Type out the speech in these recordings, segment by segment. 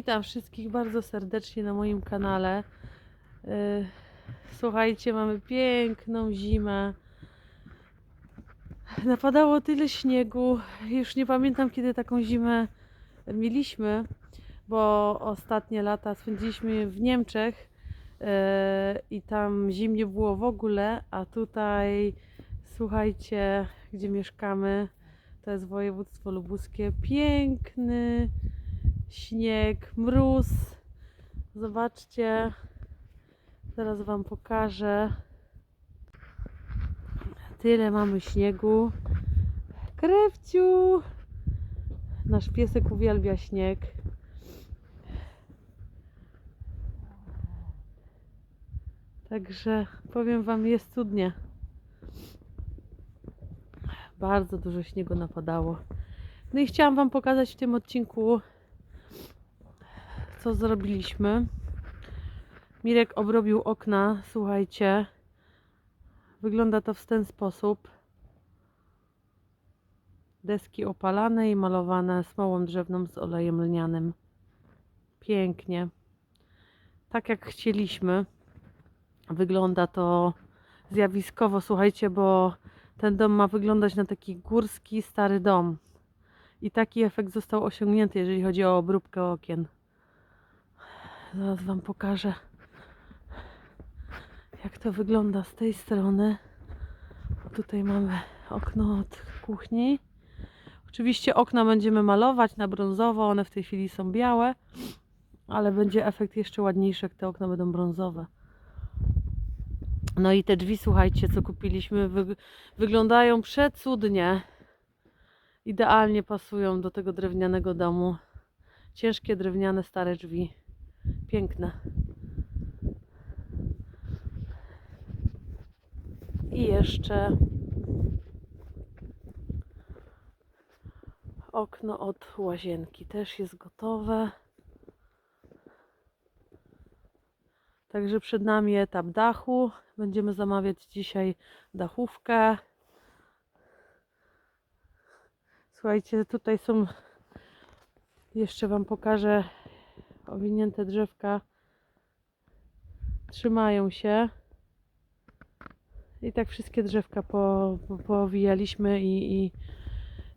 Witam wszystkich bardzo serdecznie na moim kanale. Yy, Słuchajcie, mamy piękną zimę. Napadało tyle śniegu. Już nie pamiętam, kiedy taką zimę mieliśmy, bo ostatnie lata spędziliśmy w Niemczech yy, i tam zim nie było w ogóle, a tutaj, słuchajcie, gdzie mieszkamy, to jest województwo lubuskie. Piękny śnieg, mróz. Zobaczcie, zaraz Wam pokażę. Tyle mamy śniegu. Krewciu! Nasz piesek uwielbia śnieg. Także powiem Wam, jest cudnie. Bardzo dużo śniegu napadało. No i chciałam Wam pokazać w tym odcinku, co zrobiliśmy. Mirek obrobił okna, słuchajcie. Wygląda to w ten sposób. Deski opalane i malowane smołą drzewną z olejem lnianym. Pięknie. Tak jak chcieliśmy. Wygląda to zjawiskowo, słuchajcie, bo ten dom ma wyglądać na taki górski, stary dom. I taki efekt został osiągnięty, jeżeli chodzi o obróbkę okien. Zaraz Wam pokażę, jak to wygląda z tej strony. Tutaj mamy okno od kuchni. Oczywiście okna będziemy malować na brązowo, one w tej chwili są białe, ale będzie efekt jeszcze ładniejszy, jak te okna będą brązowe. No i te drzwi, słuchajcie, co kupiliśmy, wy, wyglądają przecudnie. Idealnie pasują do tego drewnianego domu. Ciężkie drewniane stare drzwi. Piękne. I jeszcze okno od łazienki też jest gotowe. Także przed nami etap dachu. Będziemy zamawiać dzisiaj dachówkę. Słuchajcie, tutaj są jeszcze Wam pokażę owinięte drzewka. Trzymają się. I tak wszystkie drzewka po, po, poowijaliśmy i, i,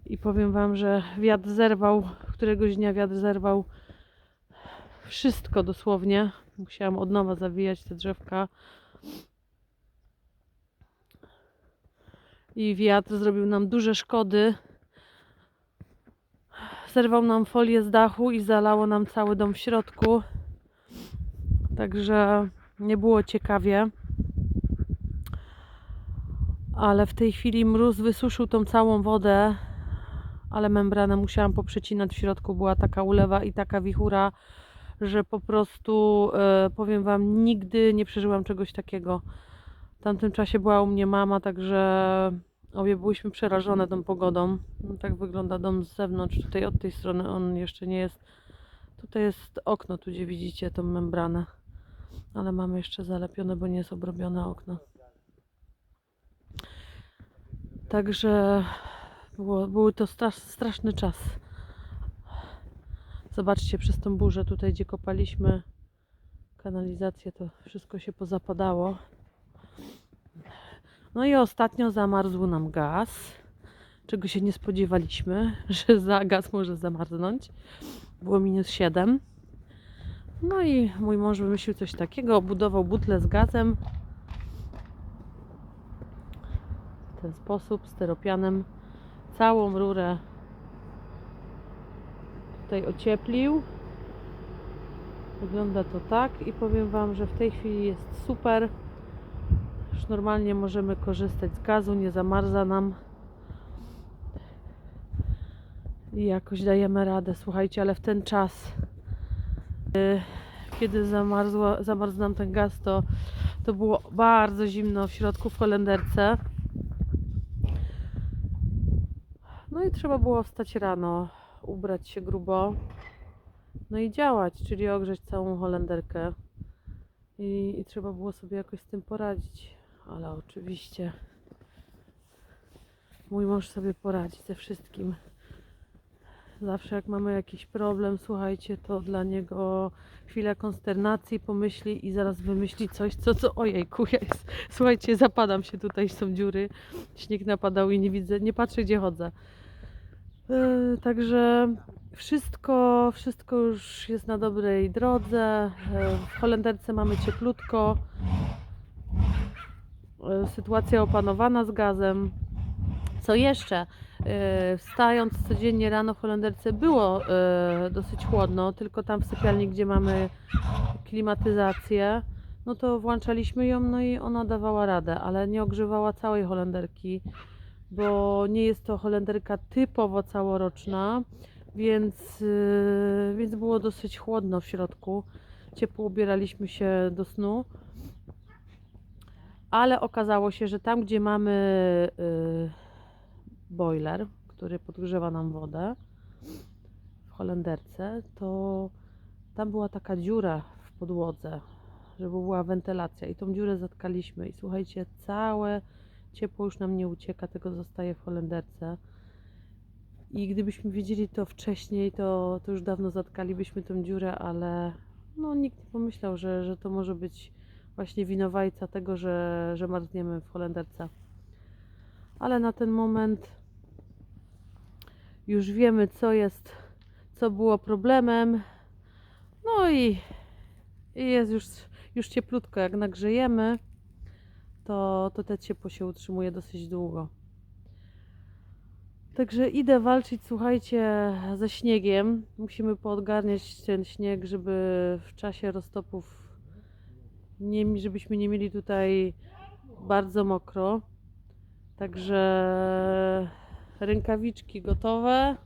i powiem Wam, że wiatr zerwał, któregoś dnia wiatr zerwał wszystko dosłownie. Musiałam od nowa zawijać te drzewka. I wiatr zrobił nam duże szkody. Zerwał nam folię z dachu i zalało nam cały dom w środku. Także nie było ciekawie. Ale w tej chwili mróz wysuszył tą całą wodę, ale membranę musiałam poprzecinać w środku. Była taka ulewa i taka wichura, że po prostu e, powiem Wam, nigdy nie przeżyłam czegoś takiego. W tamtym czasie była u mnie mama, także obie byłyśmy przerażone tą pogodą. No, tak wygląda dom z zewnątrz. Tutaj od tej strony on jeszcze nie jest. Tutaj jest okno, tu gdzie widzicie tą membranę. Ale mamy jeszcze zalepione, bo nie jest obrobione okno. Także było, był to strasz, straszny czas. Zobaczcie, przez tą burzę tutaj, gdzie kopaliśmy kanalizację, to wszystko się pozapadało. No i ostatnio zamarzł nam gaz, czego się nie spodziewaliśmy, że za gaz może zamarznąć. Było minus 7. No i mój mąż wymyślił coś takiego, obudował butlę z gazem w ten sposób, steropianem, całą rurę tutaj ocieplił. Wygląda to tak i powiem Wam, że w tej chwili jest super. Już normalnie możemy korzystać z gazu, nie zamarza nam. I jakoś dajemy radę, słuchajcie, ale w ten czas, y, kiedy zamarzło, zamarzł nam ten gaz, to, to było bardzo zimno w środku w Holenderce. No i trzeba było wstać rano, ubrać się grubo, no i działać, czyli ogrzeć całą Holenderkę. I, I trzeba było sobie jakoś z tym poradzić. Ale oczywiście mój mąż sobie poradzi ze wszystkim. Zawsze jak mamy jakiś problem, słuchajcie, to dla niego chwila konsternacji, pomyśli i zaraz wymyśli coś, co, co, ojejku, ja jest, słuchajcie, zapadam się tutaj, są dziury, śnieg napadał i nie widzę, nie patrzę gdzie chodzę. Yy, także wszystko, wszystko już jest na dobrej drodze. Yy, W Holenderce mamy cieplutko. Yy, Sytuacja opanowana z gazem. Co jeszcze? Yy, Wstając codziennie rano w Holenderce było yy, dosyć chłodno, tylko tam w sypialni, gdzie mamy klimatyzację, no to włączaliśmy ją, no i ona dawała radę, ale nie ogrzewała całej Holenderki, bo nie jest to Holenderka typowo całoroczna, więc, więc było dosyć chłodno w środku. Ciepło ubieraliśmy się do snu. Ale okazało się, że tam, gdzie mamy yy, boiler, który podgrzewa nam wodę w Holenderce, to tam była taka dziura w podłodze, żeby była wentylacja i tą dziurę zatkaliśmy i słuchajcie, całe ciepło już nam nie ucieka, tego zostaje w Holenderce. I gdybyśmy wiedzieli to wcześniej, to, to już dawno zatkalibyśmy tą dziurę, ale no, nikt nie pomyślał, że, że to może być właśnie winowajca tego, że, że marzniemy w Holenderce. Ale na ten moment już wiemy, co jest, co było problemem. No i, i jest już, już cieplutko. Jak nagrzejemy, to, to te ciepło się utrzymuje dosyć długo. Także idę walczyć, słuchajcie, ze śniegiem. Musimy poodgarniać ten śnieg, żeby w czasie roztopów nie, żebyśmy nie mieli tutaj bardzo mokro. Także rękawiczki gotowe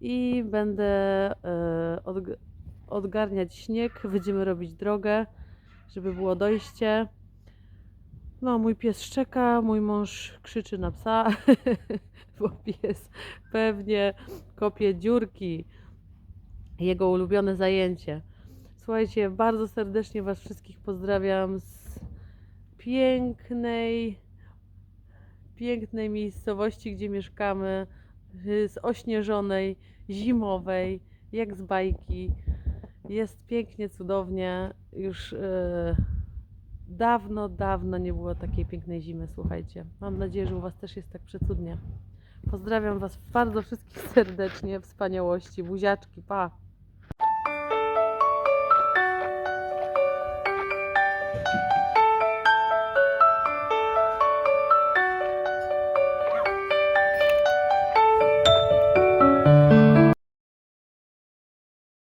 i będę e, odg- odgarniać śnieg. Będziemy robić drogę, żeby było dojście. No, mój pies szczeka, mój mąż krzyczy na psa, bo pies pewnie kopie dziurki. Jego ulubione zajęcie. Słuchajcie, bardzo serdecznie Was wszystkich pozdrawiam z pięknej, pięknej miejscowości, gdzie mieszkamy, z ośnieżonej, zimowej, jak z bajki. Jest pięknie, cudownie. Już e, dawno, dawno nie było takiej pięknej zimy, słuchajcie. Mam nadzieję, że u Was też jest tak przecudnie. Pozdrawiam Was bardzo wszystkich serdecznie, wspaniałości, buziaczki, pa!